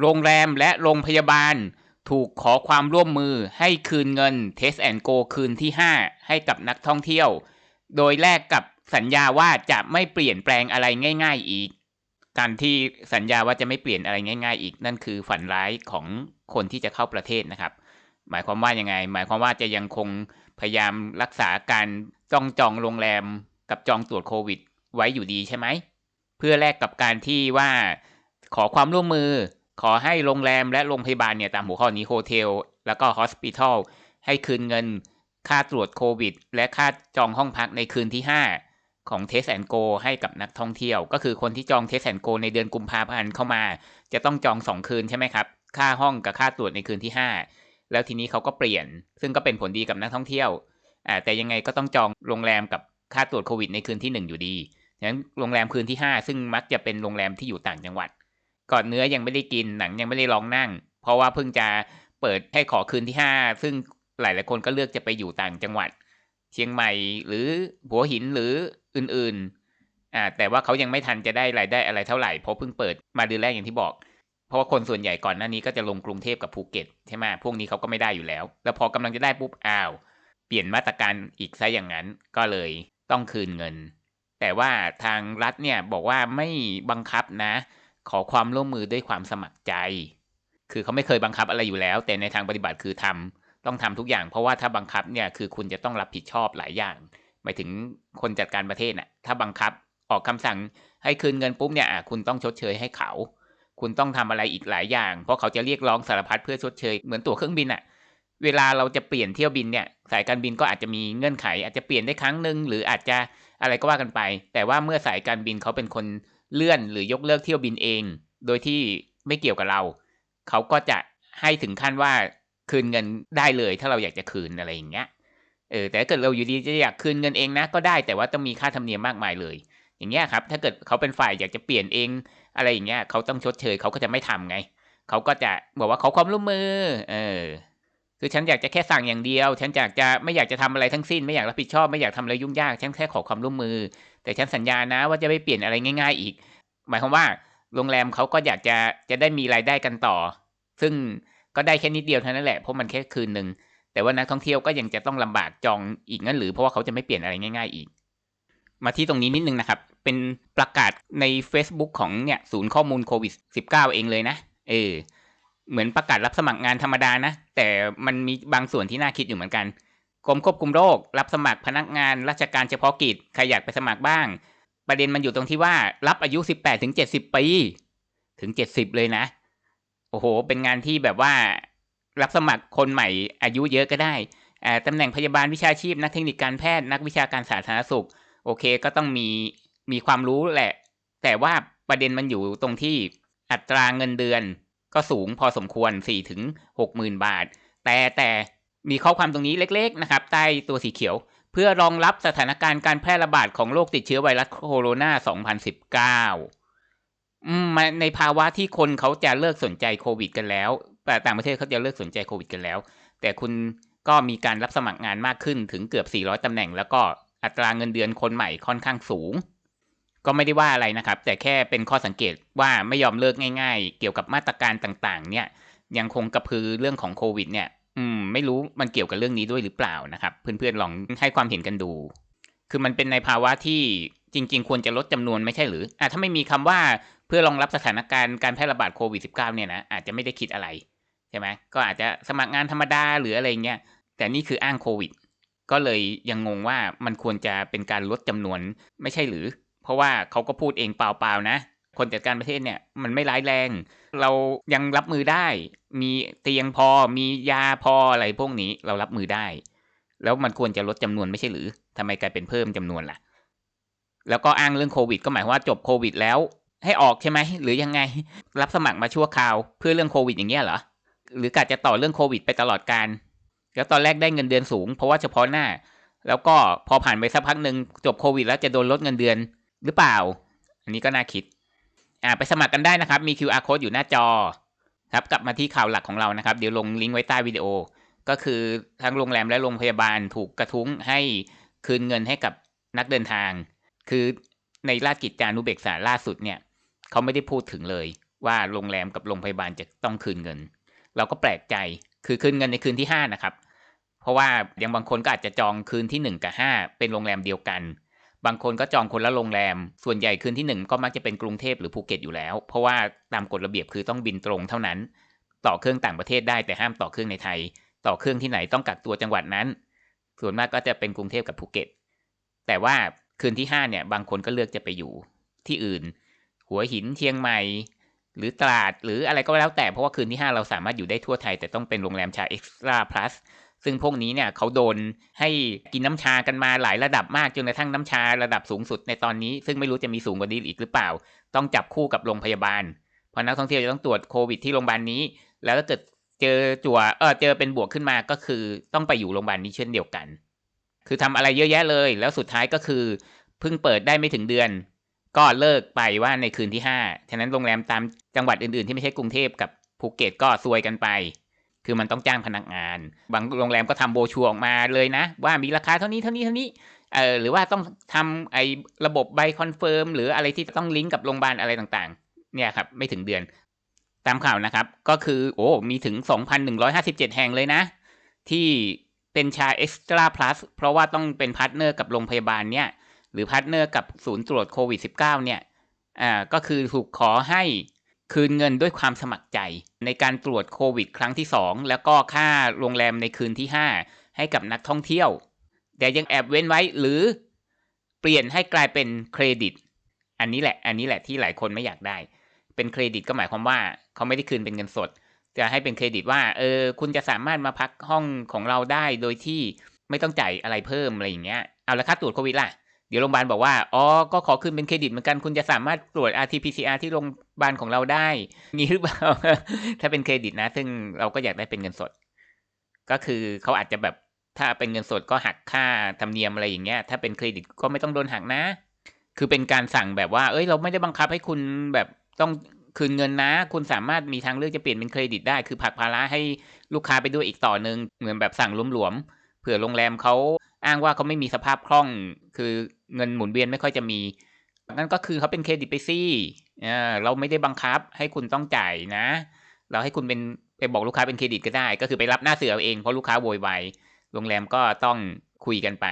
โรงแรมและโรงพยาบาล ถูกขอความร่วมมือให้คืนเงิน Test and Go คืนที่ 5 ให้กับนักท่องเที่ยว โดยแลกกับสัญญาว่าจะไม่เปลี่ยนแปลงอะไรง่าย ๆอีก การที่สัญญาว่าจะไม่เปลี่ยนอะไรง่าย ๆ อีก นั่นคือฝันร้ายของคนที่จะเข้าประเทศนะครับ หมายความว่ายังไง หมายความว่าจะยังคงพยายามรักษาการจ้องจองโรงแรมกับจองตรวจโควิด ไว้อยู่ดีใช่ไหม เพื่อแลกกับการที่ว่าขอความร่วมมือ ขอให้โรงแรมและโรงพยาบาลเนี่ยตามหัวข้อนี้โฮเทลแล้วก็ฮอสปิทอลให้คืนเงินค่าตรวจโควิด และค่าจองห้องพักในคืนที่ 5 ของเทสแอนโกให้กับนักท่องเที่ยว ก็คือคนที่จองเทสแอนโกในเดือนกุมภาพันธ์เข้ามา จะต้องจอง 2 คืนใช่ไหมครับ ค่าห้องกับค่าตรวจในคืนที่ 5 แล้วทีนี้เขาก็เปลี่ยน ซึ่งก็เป็นผลดีกับนักท่องเที่ยวอ่าแต่ยังไงก็ต้องจองโรงแรมกับค่าตรวจโควิดในคืนที่ 1 อยู่ดีฉะนั้นโรงแรมคืนที่ 5 ซึ่งมักจะเป็นโรงแรมที่อยู่ต่างจังหวัด ก่อนเนื้อยังไม่ได้กินหนังยังไม่ได้ลองนั่ง เพราะว่าเพิ่งจะเปิดให้ขอคืนที่5ซึ่งหลายๆคนก็เลือกจะไปอยู่ต่างจังหวัด เชียงใหม่หรือหัวหินหรืออื่นๆอ่าแต่ว่าเขายังไม่ทันจะได้รายได้อะไรเท่าไหร่เพราะเพิ่งเปิดมาเดือนแรกอย่างที่บอก เพราะว่าคนส่วนใหญ่ก่อนหน้านี้ก็จะลงกรุงเทพกับภูเก็ตใช่ไหมพวกนี้เขาก็ไม่ได้อยู่แล้ว แล้วพอกำลังจะได้ปุ๊บอ้าว เปลี่ยนมาตรการอีกซะอย่างนั้นก็เลยต้องคืนเงิน แต่ว่าทางรัฐเนี่ยบอกว่าไม่บังคับนะ ขอความร่วมมือด้วยความสมัครใจ คือเขาไม่เคยบังคับอะไรอยู่แล้ว แต่ในทางปฏิบัติคือทำต้องทำทุกอย่าง เพราะว่าถ้าบังคับเนี่ยคือคุณจะต้องรับผิดชอบหลายอย่างหมายถึงคนจัดการประเทศน่ะถ้าบังคับออกคำสั่งให้คืนเงินปุ๊บเนี่ยคุณต้องชดเชยให้เขา คุณต้องทำอะไรอีกหลายอย่าง เพราะเขาจะเรียกร้องสารพัดเพื่อชดเชยเหมือนตั๋วเครื่องบินอะเวลาเราจะเปลี่ยนเที่ยวบินเนี่ยสายการบินก็อาจจะมีเงื่อนไข อาจจะเปลี่ยนได้ครั้งหนึ่งหรืออาจจะอะไรก็ว่ากันไป แต่ว่าเมื่อสายการบินเขาเป็นคน เลื่อนหรือยกเลิกเที่ยวบินเอง โดยที่ไม่เกี่ยวกับเรา เขาก็จะให้ถึงขั้นว่าคืนเงินได้เลยถ้าเราอยากจะคืนอะไรอย่างเงี้ยเออแต่ถ้าเกิดเราอยู่ดีจะอยากคืนเงินเองนะก็ได้แต่ว่าต้องมีค่าธรรมเนียมมากมายเลย อย่างเงี้ยครับ ถ้าเกิดเขาเป็นฝ่ายอยากจะเปลี่ยนเองอะไรอย่างเงี้ยเขาต้องชดเชยเขาก็จะไม่ทำไง เขาก็จะบอกว่าขอความร่วมมือเออคือฉันอยากจะแค่สั่งอย่างเดียว ฉันอยากจะไม่อยากจะทำอะไรทั้งสิ้น ไม่อยากรับผิดชอบ ไม่อยากทำอะไรยุ่งยาก ฉันแค่ขอความร่วมมือ แต่ฉันสัญญานะว่าจะไม่เปลี่ยนอะไรง่าย ๆ อีก หมายความว่าโรงแรมเขาก็อยากจะจะได้มีรายได้กันต่อ ซึ่งก็ได้แค่นิดเดียวเท่านั้นแหละเพราะมันแค่คืนหนึ่งแต่ว่านักท่องเที่ยวก็ยังจะต้องลำบากจองอีกงั้นหรือเพราะว่าเขาจะไม่เปลี่ยนอะไรง่าย ๆ อีก มาที่ตรงนี้นิดนึงนะครับ เป็นประกาศใน Facebook ของเนี่ยศูนย์ข้อมูลโควิด -19 เองเลยนะเออเหมือนประกาศรับสมัครงานธรรมดานะ แต่มันมีบางส่วนที่น่าคิดอยู่เหมือนกัน กรมควบคุมโรค รับสมัครพนักงานราชการเฉพาะกิจใครอยากไปสมัครบ้าง ประเด็นมันอยู่ตรงที่ว่ารับอายุ 18ถึง70 ปี ถึง 70 เลยนะ โอ้โห เป็นงานที่แบบว่า รับสมัครคนใหม่อายุเยอะก็ได้ตำแหน่งพยาบาลวิชาชีพ นักเทคนิคการแพทย์นักวิชาการสาธารณสุข โอเคก็ต้องมีมีความรู้แหละ แต่ว่าประเด็นมันอยู่ตรงที่อัตราเงินเดือนก็สูงพอสมควร4ถึง60,000 บาท แต่แต่ มีข้อความตรงนี้เล็กๆนะครับใต้ตัวสีเขียว เพื่อรองรับสถานการณ์การแพร่ระบาดของโรคติดเชื้อไวรัสโคโรนา 2019มาในภาวะที่คนเขาจะเลิกสนใจโควิด กันแล้ว แต่ต่างประเทศเขาจะเลิกสนใจโควิด กันแล้ว แต่คุณก็มีการรับสมัครงานมากขึ้นถึงเกือบ 400 ตำแหน่ง แล้วก็อัตราเงินเดือนคนใหม่ค่อนข้างสูง ก็ไม่ได้ว่าอะไรนะครับ แต่แค่เป็นข้อสังเกตว่าไม่ยอมเลิกง่าย ๆ เกี่ยวกับมาตรการต่างๆ เนี่ยยังคงกระพือเรื่องของโควิดเนี่ย อืม ไม่รู้มันเกี่ยวกับเรื่องนี้ด้วยหรือเปล่านะครับ เพื่อนๆลองให้ความเห็นกันดู คือมันเป็นในภาวะที่จริง ๆ ควรจะลดจำนวนไม่ใช่หรืออะถ้าไม่มีคำว่าเพื่อรองรับสถานการณ์การแพร่ระบาดโควิด -19 เนี่ยนะอาจจะไม่ได้คิดอะไรใช่ไหมก็อาจจะสมัครงานธรรมดาหรืออะไรเงี้ยแต่นี่คืออ้างโควิด ก็เลยยังงงว่ามันควรจะเป็นการลดจำนวนไม่ใช่หรือ เพราะว่าเขาก็พูดเองเปล่าๆนะ คนจัดการประเทศเนี่ยมันไม่ร้ายแรง เรายังรับมือได้ มีเตียงพอมียาพออะไรพวกนี้เรารับมือได้ แล้วมันควรจะลดจำนวนไม่ใช่หรือทำไมกลายเป็นเพิ่มจำนวนล่ะ แล้วก็อ้างเรื่องโควิด ก็หมายว่าจบโควิดแล้ว ให้ออกใช่ไหมหรือยังไงรับสมัครมาชั่วคราว เพื่อเรื่องโควิดอย่างเงี้ยเหรอหรือกะจะต่อเรื่องโควิดไปตลอดการแล้วตอนแรกได้เงินเดือนสูง เพราะว่าเฉพาะหน้า แล้วก็พอผ่านไปสักพักหนึ่งจบโควิด แล้วจะโดนลดเงินเดือนหรือเปล่า อันนี้ก็น่าคิด อ่าไปสมัครกันได้นะครับ มี QR code อยู่หน้าจอครับกลับมาที่ข่าวหลักของเรานะครับ เดี๋ยวลงลิงก์ไว้ใต้วิดีโอ ก็คือทั้งโรงแรมและโรงพยาบาลถูกกระทุ้งให้คืนเงินให้กับนักเดินทาง คือในราชกิจจานุเบกษาล่าสุดเนี่ยเขาไม่ได้พูดถึงเลย ว่าโรงแรมกับโรงพยาบาลจะต้องคืนเงิน เราก็แปลกใจคือคืนเงินในคืนที่ห้านะครับ เพราะว่าอย่างบางคนก็อาจจะจองคืนที่หนึ่งกับห้าเป็นโรงแรมเดียวกัน บางคนก็จองคนละโรงแรม ส่วนใหญ่คืนที่หนึ่งก็มักจะเป็นกรุงเทพหรือภูเก็ตอยู่แล้ว เพราะว่าตามกฎระเบียบคือต้องบินตรงเท่านั้น ต่อเครื่องต่างประเทศได้แต่ห้ามต่อเครื่องในไทย ต่อเครื่องที่ไหนต้องกักตัวจังหวัดนั้น ส่วนมากก็จะเป็นกรุงเทพกับภูเก็ต แต่ว่าคืนที่ห้าเนี่ยบางคนก็เลือกจะไปอยู่ที่อื่น หัวหินเชียงใหม่ หรือตราดหรืออะไรก็แล้วแต่เพราะว่าคืนที่ 5 เราสามารถอยู่ได้ทั่วไทย แต่ต้องเป็นโรงแรมชาเอ็กซ์ตร้าพลัส ซึ่งพวกนี้เนี่ยเขาโดนให้กินน้ำชากันมาหลายระดับมากจนกระทั่งน้ำชาระดับสูงสุดในตอนนี้ ซึ่งไม่รู้จะมีสูงกว่านี้อีกหรือเปล่า ต้องจับคู่กับโรงพยาบาลเพราะนักท่องเที่ยวจะต้องตรวจโควิดที่โรงพยาบาลนี้ แล้วถ้าเกิดเจอจั่วเออเจอเป็นบวกขึ้นมาก็คือต้องไปอยู่โรงพยาบาลนี้เช่นเดียวกัน คือทำอะไรเยอะแยะเลย แล้วสุดท้ายก็คือเพิ่งเปิดได้ไม่ถึงเดือน ก็เลิกไปว่าในคืนที่ห้าฉะนั้นโรงแรมตามจังหวัดอื่นๆ ที่ไม่ใช่กรุงเทพกับภูเก็ตก็ซวยกันไป คือมันต้องจ้างพนักงาน บางโรงแรมก็ทำโบชัวออกมาเลยนะ ว่ามีราคาเท่านี้เท่านี้เท่านี้เออหรือว่าต้องทำไอ้ระบบใบคอนเฟิร์มหรืออะไรที่ต้องลิงก์กับโรงพยาบาลอะไรต่างๆ เนี่ยครับไม่ถึงเดือน ตามข่าวนะครับ ก็คือโอ้มีถึง 2,157 แห่งเลยนะ ที่เป็นชาเอ็กซ์ตร้าพลัสเพราะว่าต้องเป็นพาร์ทเนอร์กับโรงพยาบาลเนี่ย หรือพาร์ทเนอร์กับศูนย์ตรวจโควิด -19 เนี่ยอ่าก็คือถูกขอให้ คืนเงินด้วยความสมัครใจ ในการตรวจโควิดครั้งที่ 2 แล้วก็ค่าโรงแรมในคืนที่ 5 ให้กับนักท่องเที่ยว แต่ยังแอบเว้นไว้หรือเปลี่ยนให้กลายเป็นเครดิต อันนี้แหละ อันนี้แหละที่หลายคนไม่อยากได้ เป็นเครดิตก็หมายความว่าเขาไม่ได้คืนเป็นเงินสด จะให้เป็นเครดิตว่า เออ คุณจะสามารถมาพักห้องของเราได้โดยที่ไม่ต้องจ่ายอะไรเพิ่มอะไรอย่างเงี้ย เอาละค่าตรวจโควิดล่ะ เดี๋ยวโรงพยาบาลบอกว่า อ๋อ ก็ขอคืนเป็นเครดิตเหมือนกัน คุณจะสามารถตรวจ RT-PCR ที่โรงพยาบาลของเราได้ มีหรือเปล่า ถ้าเป็นเครดิตนะ ซึ่งเราก็อยากได้เป็นเงินสด ก็คือเขาอาจจะแบบ ถ้าเป็นเงินสดก็หักค่าธรรมเนียมอะไรอย่างเงี้ย ถ้าเป็นเครดิตก็ไม่ต้องโดนหักนะ คือเป็นการสั่งแบบว่า เอ้ย เราไม่ได้บังคับให้คุณแบบต้องคืนเงินนะ คุณสามารถมีทางเลือกจะเปลี่ยนเป็นเครดิตได้ คือผักภาระให้ลูกค้าไปด้วยอีกต่อหนึ่งเหมือนแบบสั่งหลวมๆ เผื่อโรงแรมเขา อ้างว่าเขาไม่มีสภาพคล่อง คือเงินหมุนเวียนไม่ค่อยจะมี นั่นก็คือเขาเป็นเครดิตไปสิเราไม่ได้บังคับให้คุณต้องจ่ายนะ เราให้คุณเป็นไปบอกลูกค้าเป็นเครดิตก็ได้ ก็คือไปรับหน้าเสือเอาเองเพราะลูกค้าโวยวายโรงแรมก็ต้องคุยกันไป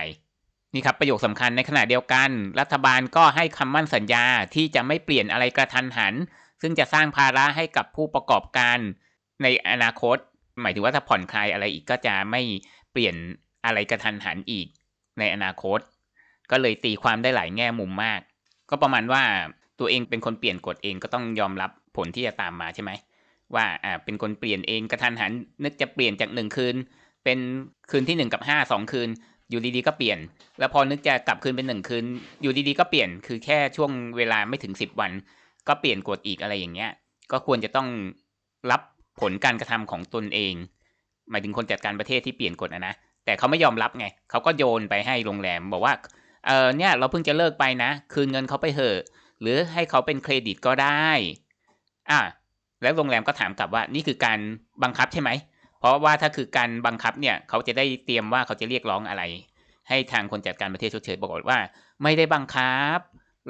นี่ครับประโยคสำคัญในขณะเดียวกัน รัฐบาลก็ให้คำมั่นสัญญาที่จะไม่เปลี่ยนอะไรกระทันหัน ซึ่งจะสร้างภาระให้กับผู้ประกอบการในอนาคต หมายถึงว่าถ้าผ่อนคลายอะไรอีกก็จะไม่เปลี่ยน อะไรกระทันหันอีกในอนาคต ก็เลยตีความได้หลายแง่มุมมาก ก็ประมาณว่าตัวเองเป็นคนเปลี่ยนกฎเองก็ต้องยอมรับผลที่จะตามมาใช่ไหมว่าอ่าเป็นคนเปลี่ยนเองกระทันหัน นึกจะเปลี่ยนจากหนึ่งคืน เป็นคืนที่หนึ่งกับห้าสองคืน อยู่ดีๆก็เปลี่ยน แล้วพอนึกจะกลับคืนเป็นหนึ่งคืน อยู่ดีๆก็เปลี่ยนคือแค่ช่วงเวลาไม่ถึงสิบวัน ก็เปลี่ยนกฎอีกอะไรอย่างเงี้ย ก็ควรจะต้องรับผลการกระทำของตนเอง หมายถึงคนจัดการประเทศที่เปลี่ยนกฎนะนะ แต่เขาไม่ยอมรับไงเขาก็โยนไปให้โรงแรมบอกว่าเออเนี่ยเราเพิ่งจะเลิกไปนะ คืนเงินเขาไปเถอะ หรือให้เขาเป็นเครดิตก็ได้อะแล้วโรงแรมก็ถามกลับว่านี่คือการบังคับใช่ไหม เพราะว่าถ้าคือการบังคับเนี่ยเขาจะได้เตรียมว่าเขาจะเรียกร้องอะไร ให้ทางคนจัดการประเทศชดเชยบอกว่า ไม่ได้บังคับ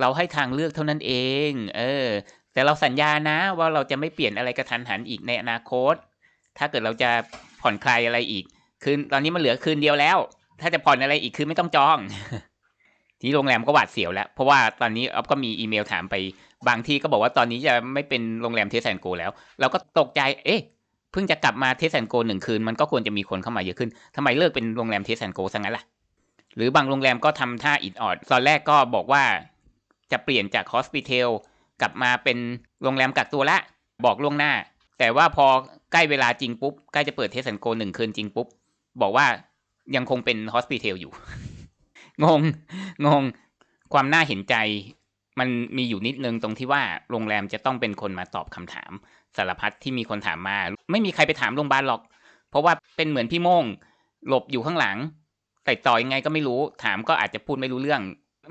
เราให้ทางเลือกเท่านั้นเอง เออ แต่เราสัญญานะว่าเราจะไม่เปลี่ยนอะไรกระทันหันอีกในอนาคต ถ้าเกิดเราจะผ่อนคลายอะไรอีก คืนตอนนี้มันเหลือคืนเดียวแล้ว ถ้าจะผ่อนอะไรอีกคือไม่ต้องจอง ที่โรงแรมก็หวาดเสียวแล้ว เพราะว่าตอนนี้ออฟก็มีอีเมลถามไปบางที่ก็บอกว่าตอนนี้จะไม่เป็นโรงแรมเทสแอนโกแล้ว เราก็ตกใจ เอ๊ะเพิ่งจะกลับมาเทสแอนโกหนึ่งคืน มันก็ควรจะมีคนเข้ามาเยอะขึ้นทำไมเลิกเป็นโรงแรมเทสแอนโกซะงั้นล่ะ หรือบางโรงแรมก็ทำท่าอิดออด ตอนแรกก็บอกว่าจะเปลี่ยนจากฮอสพิทอลกลับมาเป็นโรงแรมกักตัวละ บอกล่วงหน้า แต่ว่าพอใกล้เวลาจริงปุ๊บ ใกล้จะเปิดเทสแอนโกหนึ่งคืนจริงปุ๊บ บอกว่ายังคงเป็นฮอสพิทลอยู่ งง งง ความน่าเห็นใจ มันมีอยู่นิดนึงตรงที่ว่าโรงแรมจะต้องเป็นคนมาตอบคำถามสารพัดที่มีคนถามมา ไม่มีใครไปถามโรงพยาบาลหรอก เพราะว่าเป็นเหมือนพี่โม่ง หลบอยู่ข้างหลังแต่ต่อยังไงก็ไม่รู้ ถามก็อาจจะพูดไม่รู้เรื่อง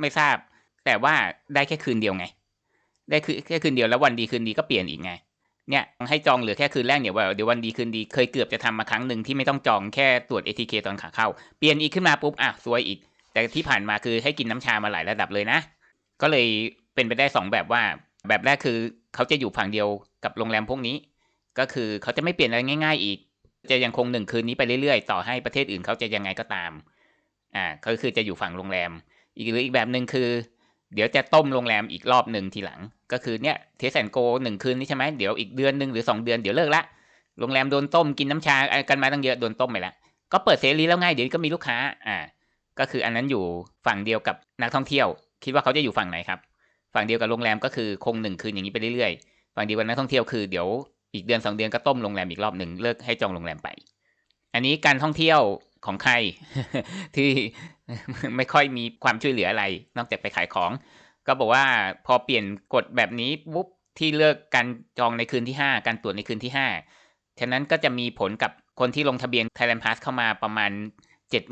ไม่ทราบ แต่ว่าได้แค่คืนเดียวไง ได้คือแค่คืนเดียวแล้ววันดีคืนดีก็เปลี่ยนอีกไง เนี่ยให้จองเหลือแค่คืนแรกเนี่ยว่าเดี๋ยววันดีคืนดีเคยเกือบจะทำมาครั้งหนึ่งที่ไม่ต้องจองแค่ตรวจ ATK ตอนขาเข้า เปลี่ยนอีกขึ้นมาปุ๊บอะซวยอีก แต่ที่ผ่านมาคือให้กินน้ำชามาหลายระดับเลยนะ ก็เลยเป็นไปได้สองแบบว่า แบบแรกคือเขาจะอยู่ฝั่งเดียวกับโรงแรมพวกนี้ ก็คือเขาจะไม่เปลี่ยนอะไรง่าย ๆ อีก จะยังคงหนึ่งคืนนี้ไปเรื่อยๆ ต่อให้ประเทศอื่นเขาจะยังไงก็ตามอ่าก็คือจะอยู่ฝั่งโรงแรม อีกหรืออีกแบบหนึ่งคือ เดี๋ยวจะต้มโรงแรมอีกรอบหนึ่งทีหลัง ก็คือเนี่ยเทสแอนโกหนึ่งคืนนี้ใช่ไหมเดี๋ยวอีกเดือนหนึ่งหรือสองเดือนเดี๋ยวเลิกละโรงแรมโดนต้มกินน้ำชากันมาตั้งเยอะโดนต้มไปละก็เปิดเสรีแล้วง่ายเดี๋ยวก็มีลูกค้าอ่าก็คืออันนั้นอยู่ฝั่งเดียวกับนักท่องเที่ยว คิดว่าเขาจะอยู่ฝั่งไหนครับ ฝั่งเดียวกับโรงแรมก็คือคงหนึ่งคืนอย่างนี้ไปเรื่อยๆฝั่งเดียวกับนักท่องเที่ยวคือเดี๋ยวอีกเดือนสองเดือนก็ต้มโรงแรมอีกรอบหนึ่งเลิกให้จองโรงแรมไป อันนี้การท่องเที่ยว ของใครที่ไม่ค่อยมีความช่วยเหลืออะไร นอกจากไปขายของ ก็บอกว่าพอเปลี่ยนกฎแบบนี้ปุ๊บที่เลิกการจองในคืนที่ห้าการตรวจในคืนที่ห้าฉะนั้นก็จะมีผลกับคนที่ลงทะเบียน Thailand Pass เข้ามาประมาณ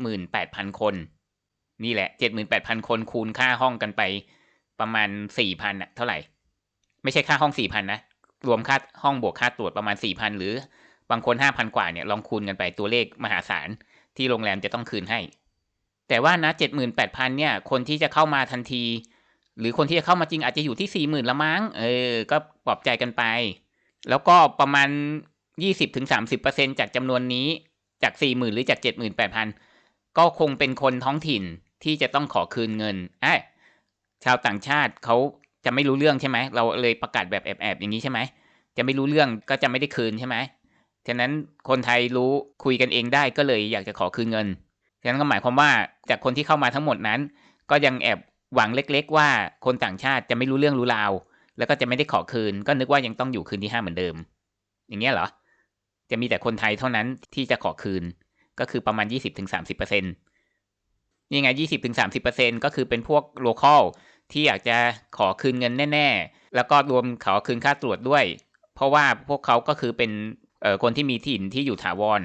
78,000 คน นี่แหละ 78,000 คนคูณค่าห้องกันไปประมาณ 4,000อะเท่าไหร่ ไม่ใช่ค่าห้อง 4,000 นะ รวมค่าห้องบวกค่าตรวจประมาณ 4,000 หรือบางคน 5,000 กว่าเนี่ยลองคูณกันไปตัวเลขมหาศาล ที่โรงแรมจะต้องคืนให้ แต่ว่านะ78,000เนี่ย คนที่จะเข้ามาทันที หรือคนที่จะเข้ามาจริงอาจจะอยู่ที่40,000ละมั้ง เออ ก็ปลอบใจกันไป แล้วก็ประมาณ20-30%จากจำนวนนี้ จาก40,000หรือจาก78,000ก็คงเป็นคนท้องถิ่นที่จะต้องขอคืนเงินไอะชาวต่างชาติเขาจะไม่รู้เรื่องใช่ไหม เราเลยประกาศแบบแอบๆอย่างนี้ใช่ไหม จะไม่รู้เรื่องก็จะไม่ได้คืนใช่ไหม ฉะนั้นคนไทยรู้คุยกันเองได้ก็เลยอยากจะขอคืนเงินฉะนั้นก็หมายความว่าจากคนที่เข้ามาทั้งหมดนั้น ก็ยังแอบหวังเล็ก ๆ ว่าคนต่างชาติจะไม่รู้เรื่องรู้ราว แล้วก็จะไม่ได้ขอคืน ก็นึกว่ายังต้องอยู่คืนที่ห้าเหมือนเดิม อย่างเงี้ยเหรอ จะมีแต่คนไทยเท่านั้นที่จะขอคืน ก็คือประมาณ 20-30%นี่ไง 20-30%ก็คือเป็นพวกโลคอลที่อยากจะขอคืนเงินแน่ ๆ แล้วก็รวมขอคืนค่าตรวจด้วย เพราะว่าพวกเขาก็คือเป็น เอ่อคนที่มีถิ่นที่อยู่ถาวร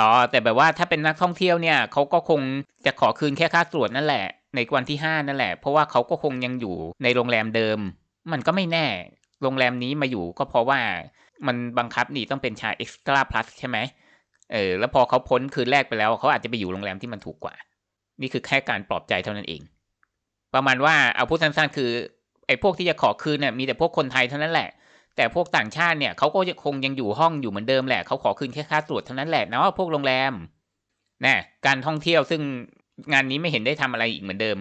อ๋อแต่แบบว่าถ้าเป็นนักท่องเที่ยวเนี่ยเขาก็คงจะขอคืนแค่ค่าตรวจนั่นแหละ ในวันที่ห้านั่นแหละ เพราะว่าเขาก็คงยังอยู่ในโรงแรมเดิม มันก็ไม่แน่ โรงแรมนี้มาอยู่ก็เพราะว่ามันบังคับนี่ต้องเป็นชา extra plus ใช่ไหมเออแล้วพอเขาพ้นคืนแรกไปแล้วเขาอาจจะไปอยู่โรงแรมที่มันถูกกว่า นี่คือแค่การปลอบใจเท่านั้นเอง ประมาณว่าเอาพูดสั้นๆคือไอ้พวกที่จะขอคืนเนี่ยมีแต่พวกคนไทยเท่านั้นแหละ แต่พวกต่างชาติเนี่ยเขาก็คงยังอยู่ห้องอยู่เหมือนเดิมแหละเขาขอคืนแค่ค่าตรวจเท่านั้นแหละนะว่าพวกโรงแรมนะการท่องเที่ยวซึ่งงานนี้ไม่เห็นได้ทำอะไรอีกเหมือนเดิม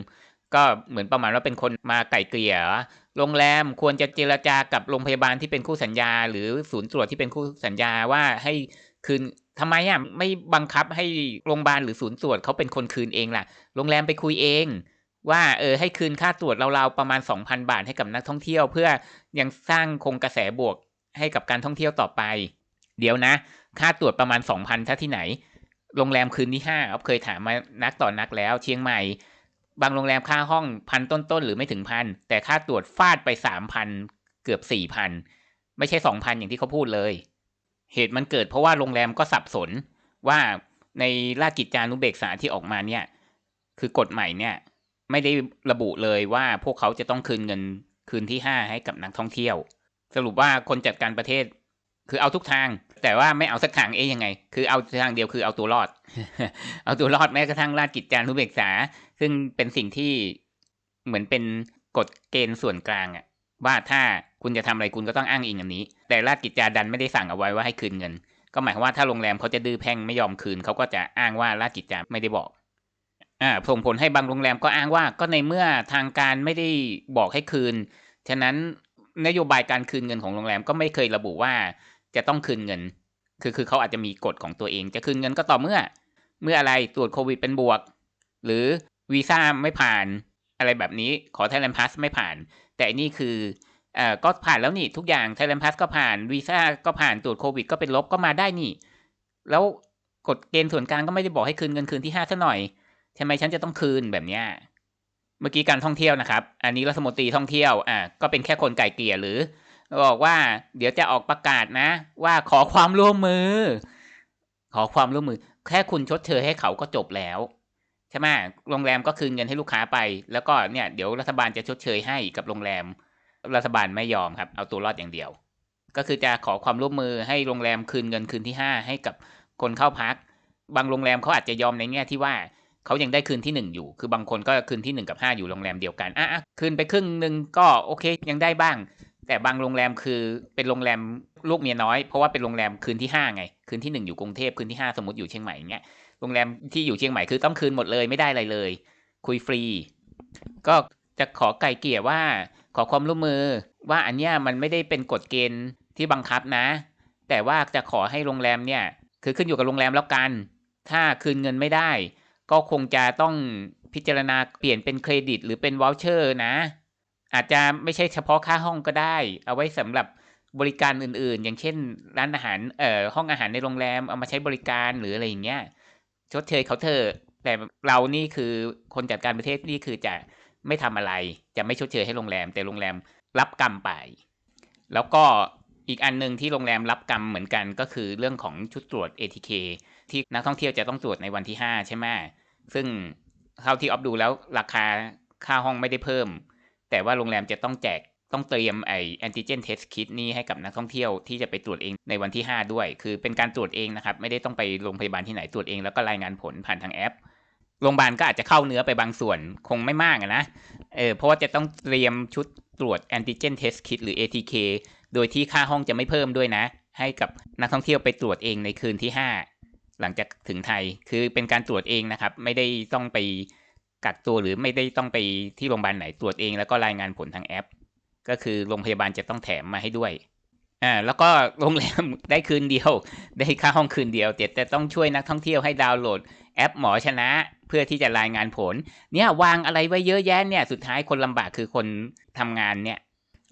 ก็เหมือนประมาณว่าเป็นคนมาไก่เกลี่ยโรงแรมควรจะเจรจากับโรงพยาบาลที่เป็นคู่สัญญา หรือศูนย์ตรวจที่เป็นคู่สัญญาว่าให้คืนทำไมอะไม่บังคับให้โรงพยาบาลหรือศูนย์ตรวจเขาเป็นคนคืนเองล่ะ โรงแรมไปคุยเอง ว่าเออให้คืนค่าตรวจราวๆประมาณ 2,000 บาทให้กับนักท่องเที่ยว เพื่อยังสร้างคงกระแสบวกให้กับการท่องเที่ยวต่อไป เดี๋ยวนะ ค่าตรวจประมาณ 2,000ถ้าที่ไหน โรงแรมคืนที่ห้าอ๊อฟเคยถามมานักต่อนนักแล้ว เชียงใหม่ บางโรงแรมค่าห้องพันต้นๆหรือไม่ถึงพันแต่ค่าตรวจฟาดไป3,000เกือบ4,000ไม่ใช่2,000อย่างที่เขาพูดเลย เหตุมันเกิดเพราะว่าโรงแรมก็สับสนว่าในราชกิจจานุเบกษาที่ออกมาเนี่ยคือกฎใหม่เนี่ย ไม่ได้ระบุเลยว่าพวกเขาจะต้องคืนเงินคืนที่ห้าให้กับนักท่องเที่ยว สรุปว่าคนจัดการประเทศ คือเอาทุกทาง แต่ว่าไม่เอาสักทางเอ๊ยยังไง คือเอาทางเดียวคือเอาตัวรอด เอาตัวรอดแม้กระทั่งราชกิจจานุเบกษา ซึ่งเป็นสิ่งที่เหมือนเป็นกฎเกณฑ์ส่วนกลางอะว่าถ้าคุณจะทำอะไรคุณก็ต้องอ้างอิงอันนี้ แต่ราชกิจจาดันไม่ได้สั่งเอาไว้ว่าให้คืนเงิน ก็หมายความว่าถ้าโรงแรมเขาจะดื้อแพ่งไม่ยอมคืนเขาก็จะอ้างว่าราชกิจจาไม่ได้บอก อ่าส่งผลให้บางโรงแรมก็อ้างว่าก็ในเมื่อทางการไม่ได้บอกให้คืน ฉะนั้นนโยบายการคืนเงินของโรงแรมก็ไม่เคยระบุว่าจะต้องคืนเงิน คือคือเขาอาจจะมีกฎของตัวเอง จะคืนเงินก็ต่อเมื่อ เมื่ออะไรตรวจโควิดเป็นบวก หรือวีซ่าไม่ผ่านอะไรแบบนี้ขอไทยแลนด์พาสไม่ผ่าน แต่นนี่คือเอ่อก็ผ่านแล้วนี่ทุกอย่างไทยแลนด์พาสก็ผ่านวีซ่าก็ผ่านตรวจโควิดก็เป็นลบก็มาได้นี่ แล้วกฎเกณฑ์ส่วนกลางก็ไม่ได้บอกให้คืนเงินคืนที่ห้าซะหน่อย ทำไมฉันจะต้องคืนแบบเนี้ยเมื่อกี้การท่องเที่ยวนะครับ อันนี้รัฐมนตรีท่องเที่ยวอะก็เป็นแค่คนไก่เกลี่ยหรือบอกว่าเดี๋ยวจะออกประกาศนะ ว่าขอความร่วมมือ ขอความร่วมมือ แค่คุณชดเชยให้เขาก็จบแล้วใช่ไหมโรงแรมก็คืนเงินให้ลูกค้าไป แล้วก็เนี่ยเดี๋ยวรัฐบาลจะชดเชยให้กับโรงแรม รัฐบาลไม่ยอมครับ เอาตัวรอดอย่างเดียว ก็คือจะขอความร่วมมือให้โรงแรมคืนเงินคืนที่ห้าให้กับคนเข้าพัก บางโรงแรมเขาอาจจะยอมในแง่ที่ว่า เขายังได้คืนที่หนึ่งอยู่ คือบางคนก็คืนที่หนึ่งกับห้าอยู่โรงแรมเดียวกันอะคืนไปครึ่งหนึ่งก็โอเคยังได้บ้าง แต่บางโรงแรมคือเป็นโรงแรมลูกเมียน้อย เพราะว่าเป็นโรงแรมคืนที่ห้าไง คืนที่หนึ่งอยู่กรุงเทพคืนที่ห้าสมมติอยู่เชียงใหม่เงี้ย โรงแรมที่อยู่เชียงใหม่คือต้องคืนหมดเลยไม่ได้อะไรเลย คุยฟรี ก็จะขอไก่เกลี่ยว่าขอความร่วมมือว่าอันเนี้ยมันไม่ได้เป็นกฎเกณฑ์ที่บังคับนะ แต่ว่าจะขอให้โรงแรมเนี่ยคือขึ้นอยู่กับโรงแรมแล้วกัน ถ้าคืนเงินไม่ได้ ก็คงจะต้องพิจารณาเปลี่ยนเป็นเครดิต หรือเป็นวอลเชอร์นะ อาจจะไม่ใช่เฉพาะค่าห้องก็ได้ เอาไว้สำหรับบริการอื่นๆ อย่างเช่น ร้านอาหารเอ่อห้องอาหารในโรงแรมเอามาใช้บริการหรืออะไรอย่างเงี้ยชดเชยเขาเถอะแต่เรานี่คือคนจัดการประเทศนี่คือจะไม่ทำอะไร จะไม่ชดเชยให้โรงแรม แต่โรงแรมรับกรรมไป แล้วก็อีกอันหนึ่งที่โรงแรมรับกรรมเหมือนกันก็คือเรื่องของชุดตรวจ ATK ที่นักท่องเที่ยวจะต้องตรวจในวันที่ 5 ใช่ไหมซึ่งเท่าที่ออฟดูแล้วราคาค่าห้องไม่ได้เพิ่ม แต่ว่าโรงแรมจะต้องแจกต้องเตรียมไอแอนติเจนเทสคิดนี้ให้กับนักท่องเที่ยวที่จะไปตรวจเองในวันที่ 5 ด้วย คือเป็นการตรวจเองนะครับ ไม่ได้ต้องไปโรงพยาบาลที่ไหนตรวจเองแล้วก็รายงานผลผ่านทางแอปโรงพยาบาลก็อาจจะเข้าเนื้อไปบางส่วนคงไม่มากนะเออเพราะว่าจะต้องเตรียมชุดตรวจแอนติเจนเทสคิดหรือ ATK โดยที่ค่าห้องจะไม่เพิ่มด้วยนะ ให้กับนักท่องเที่ยวไปตรวจเองในคืนที่ 5 หลังจากถึงไทย คือเป็นการตรวจเองนะครับ ไม่ได้ต้องไปกักตัวหรือไม่ได้ต้องไปที่โรงพยาบาลไหนตรวจเอง แล้วก็รายงานผลทางแอป ก็คือโรงพยาบาลจะต้องแถมมาให้ด้วยอ่าแล้วก็โรงแรมได้คืนเดียว ได้ค่าห้องคืนเดียวแต่ต่ต้องช่วยนักท่องเที่ยวให้ดาวน์โหลดแอปหมอชนะ เพื่อที่จะรายงานผล เนี่ยวางอะไรไว้เยอะแยะเนี่ยสุดท้ายคนลำบากคือคนทำงานเนี่ย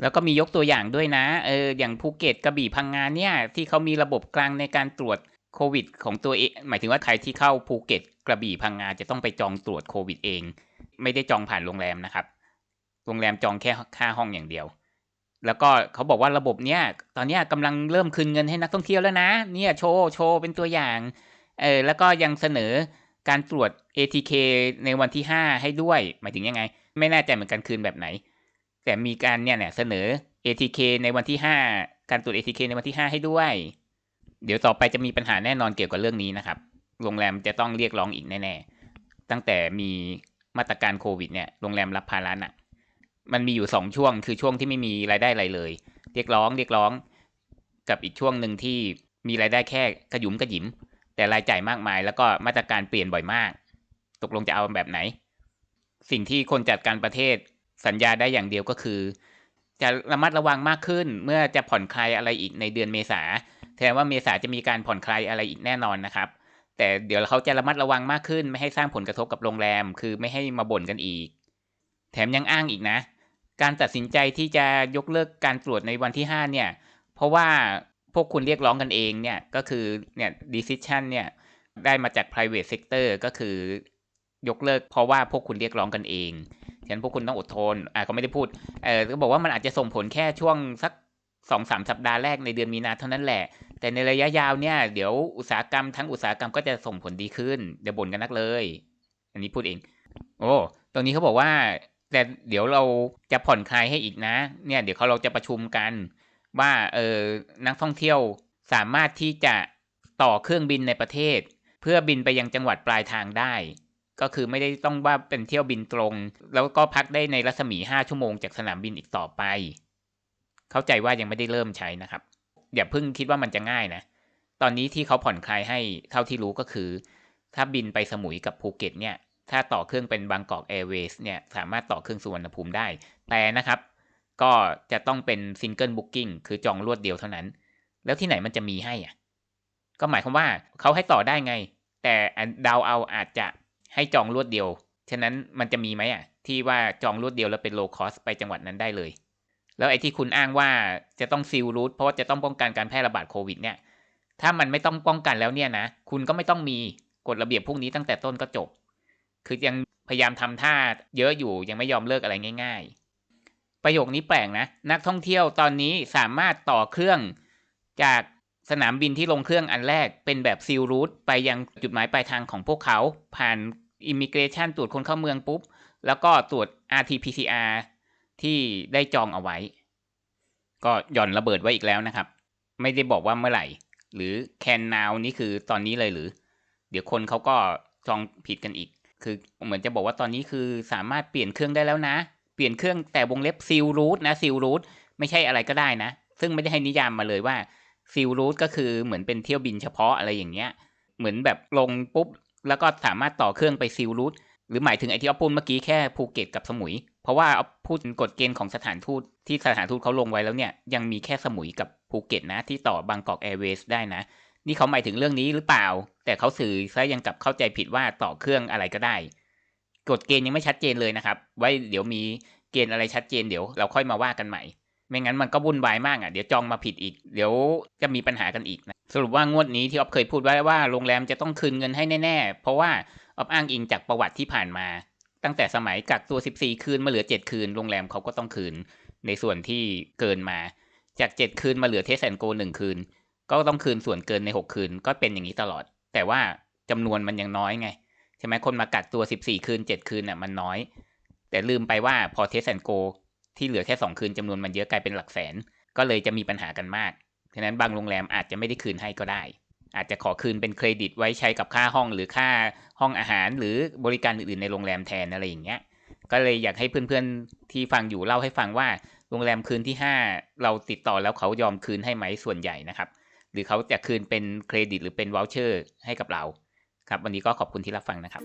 แล้วก็มียกตัวอย่างด้วยนะเอออย่างภูเก็ตกระบี่พังงานเนี่ยที่เขามีระบบกลางในการตรวจ โควิด ของตัวเองหมายถึงว่าใครที่เข้าภูเก็ตกระบี่พังงาจะต้องไปจองตรวจโควิดเอง ไม่ได้จองผ่านโรงแรมนะครับ โรงแรมจองแค่ค่าห้องอย่างเดียว แล้วก็เขาบอกว่าระบบเนี้ยตอนเนี้ยกำลังเริ่มคืนเงินให้นักท่องเที่ยวแล้วนะ เนี่ยโชว์โชว์เป็นตัวอย่างเออแล้วก็ยังเสนอการตรวจ ATK ในวันที่ 5 ให้ด้วย หมายถึงยังไง ไม่แน่ใจเหมือนกันคืนแบบไหน แต่มีการเนี่ยเนี่ยเสนอ ATK ในวันที่ 5 การตรวจ ATK ในวันที่ 5 ให้ด้วย เดี๋ยวต่อไปจะมีปัญหาแน่นอนเกี่ยวกับเรื่องนี้นะครับ โรงแรมจะต้องเรียกร้องอีกแน่ๆ ตั้งแต่มีมาตรการโควิดเนี่ย โรงแรมรับภาระหนัก มันมีอยู่สองช่วง คือช่วงที่ไม่มีรายได้อะไรเลย เรียกร้องเรียกร้อง กับอีกช่วงหนึ่งที่มีรายได้แค่กระยุมกระยิม แต่รายจ่ายมากมาย แล้วก็มาตรการเปลี่ยนบ่อยมาก ตกลงจะเอาแบบไหน สิ่งที่คนจัดการประเทศสัญญาได้อย่างเดียวก็คือ จะระมัดระวังมากขึ้น เมื่อจะผ่อนคลายอะไรอีกในเดือนเมษาแทนว่าเมษาจะมีการผ่อนคลายอะไรอีกแน่นอนนะครับ แต่เดี๋ยวเขาจะระมัดระวังมากขึ้น ไม่ให้สร้างผลกระทบกับโรงแรม คือไม่ให้มาบ่นกันอีก แถมยังอ้างอีกนะ การตัดสินใจที่จะยกเลิกการตรวจในวันที่ 5 เนี่ย เพราะว่าพวกคุณเรียกร้องกันเองเนี่ย ก็คือเนี่ย decision เนี่ยได้มาจาก private sector ก็คือยกเลิกเพราะว่าพวกคุณเรียกร้องกันเอง ฉะนั้นพวกคุณต้องอดทนอ่าก็ไม่ได้พูดเออก็บอกว่ามันอาจจะส่งผลแค่ช่วงสักสองสามสัปดาห์แรกในเดือนมีนาเท่านั้นแหละ แต่ในระยะยาวเนี่ยเดี๋ยวอุตสาหกรรมทั้งอุตสาหกรรมก็จะส่งผลดีขึ้นเดี๋ยวบ่นกันนักเลย อันนี้พูดเอง โอ้ตรงนี้เขาบอกว่า แต่เดี๋ยวเราจะผ่อนคลายให้อีกนะ เนี่ยเดี๋ยวเขาเราจะประชุมกัน ว่าเออนักท่องเที่ยวสามารถที่จะต่อเครื่องบินในประเทศ เพื่อบินไปยังจังหวัดปลายทางได้ ก็คือไม่ได้ต้องว่าเป็นเที่ยวบินตรง แล้วก็พักได้ในรัศมี 5 ชั่วโมงจากสนามบินอีกต่อไป เข้าใจว่ายังไม่ได้เริ่มใช้นะครับ อย่าเพิ่งคิดว่ามันจะง่ายนะ ตอนนี้ที่เขาผ่อนคลายให้เท่าที่รู้ก็คือ ถ้าบินไปสมุยกับภูเก็ตเนี่ย ถ้าต่อเครื่องเป็นบางกอกแอร์เวย์เนี่ยสามารถต่อเครื่องสุวรรณภูมิได้ แต่นะครับ ก็จะต้องเป็นซิงเกิลบุ๊กิ้งคือจองรวดเดียวเท่านั้น แล้วที่ไหนมันจะมีให้อะ ก็หมายความว่าเขาให้ต่อได้ไง แต่ดาวเอาอาจจะ ให้จองรวดเดียว ฉะนั้นมันจะมีไหมอะ ที่ว่าจองรวดเดียวแล้วเป็นโลคอสไปจังหวัดนั้นได้เลย แล้วไอ้ที่คุณอ้างว่าจะต้องซีลรูทเพราะว่าจะต้องป้องกันการแพร่ระบาดโควิด เนี่ย ถ้ามันไม่ต้องป้องกันแล้วเนี่ยนะ คุณก็ไม่ต้องมีกฎระเบียบพวกนี้ตั้งแต่ต้นก็จบ คือยังพยายามทำท่าเยอะอยู่ยังไม่ยอมเลิกอะไรง่าย ๆ ประโยคนี้แปลกนะ นักท่องเที่ยวตอนนี้สามารถต่อเครื่องจาก สนามบินที่ลงเครื่องอันแรกเป็นแบบซีลรูทไปยังจุดหมายปลายทางของพวกเขา ผ่านอิมิเกรชันตรวจคนเข้าเมืองปุ๊บ แล้วก็ตรวจ RT-PCR ที่ได้จองเอาไว้ ก็หย่อนระเบิดไว้อีกแล้วนะครับ ไม่ได้บอกว่าเมื่อไหร่ หรือ can now นี่คือตอนนี้เลยหรือ เดี๋ยวคนเขาก็จองผิดกันอีก คือเหมือนจะบอกว่าตอนนี้คือสามารถเปลี่ยนเครื่องได้แล้วนะ เปลี่ยนเครื่องแต่วงเล็บซิลรูทนะซิลรูทไม่ใช่อะไรก็ได้นะ ซึ่งไม่ได้ให้นิยามมาเลยว่า ซิลรูทก็คือเหมือนเป็นเที่ยวบินเฉพาะอะไรอย่างเงี้ย เหมือนแบบลงปุ๊บ แล้วก็สามารถต่อเครื่องไปซิลรูทหรือหมายถึงไอที่เอาพูดเมื่อกี้แค่ภูเก็ตกับสมุย เพราะว่าเอาพูดกฎเกณฑ์ของสถานทูตที่สถานทูตเขาลงไว้แล้วเนี่ยยังมีแค่สมุยกับภูเก็ตนะ ที่ต่อบางกอกแอร์เวย์ได้นะ นี่เขาหมายถึงเรื่องนี้หรือเปล่า แต่เขาสื่อซะยังกับเข้าใจผิดว่าต่อเครื่องอะไรก็ได้กฎเกณฑ์ยังไม่ชัดเจนเลยนะครับ ไว้เดี๋ยวมีเกณฑ์อะไรชัดเจนเดี๋ยวเราค่อยมาว่ากันใหม่ ไม่งั้นมันก็วุ่นวายมากอะ เดี๋ยวจองมาผิดอีก เดี๋ยวจะมีปัญหากันอีกนะ สรุปว่างวดนี้ที่ออฟเคยพูดไว้ว่าโรงแรมจะต้องคืนเงินให้แน่ๆ เพราะว่าออฟอ้างอิงจากประวัติที่ผ่านมา ตั้งแต่สมัยกักตัว 14 คืนมาเหลือ 7 คืน โรงแรมเขาก็ต้องคืน ในส่วนที่เกินมา จาก 7 คืนมาเหลือเทสแอนโกหนึ่งคืน ก็ต้องคืนส่วนเกินใน 6 คืน ก็เป็นอย่างนี้ตลอด แต่ว่าจำนวนมันยังน้อยไง ใช่ไหมคนมากักตัว 14 คืน 7 คืนน่ะมันน้อย แต่ลืมไปว่าพอเทสแอนโก ที่เหลือแค่2คืนจำนวนมันเยอะกลายเป็นหลักแสน ก็เลยจะมีปัญหากันมากฉะนั้นบางโรงแรมอาจจะไม่ได้คืนให้ก็ได้ อาจจะขอคืนเป็นเครดิตไว้ใช้กับค่าห้องหรือค่าห้องอาหาร หรือบริการอื่นๆในโรงแรมแทนอะไรอย่างเงี้ย ก็เลยอยากให้เพื่อนๆที่ฟังอยู่เล่าให้ฟังว่าโรงแรมคืนที่ 5 เราติดต่อแล้วเขายอมคืนให้ไหมส่วนใหญ่นะครับ หรือเขาจะคืนเป็นเครดิตหรือเป็นวอลเชอร์ให้กับเรา ครับ วันนี้ก็ขอบคุณที่รับฟังนะครับ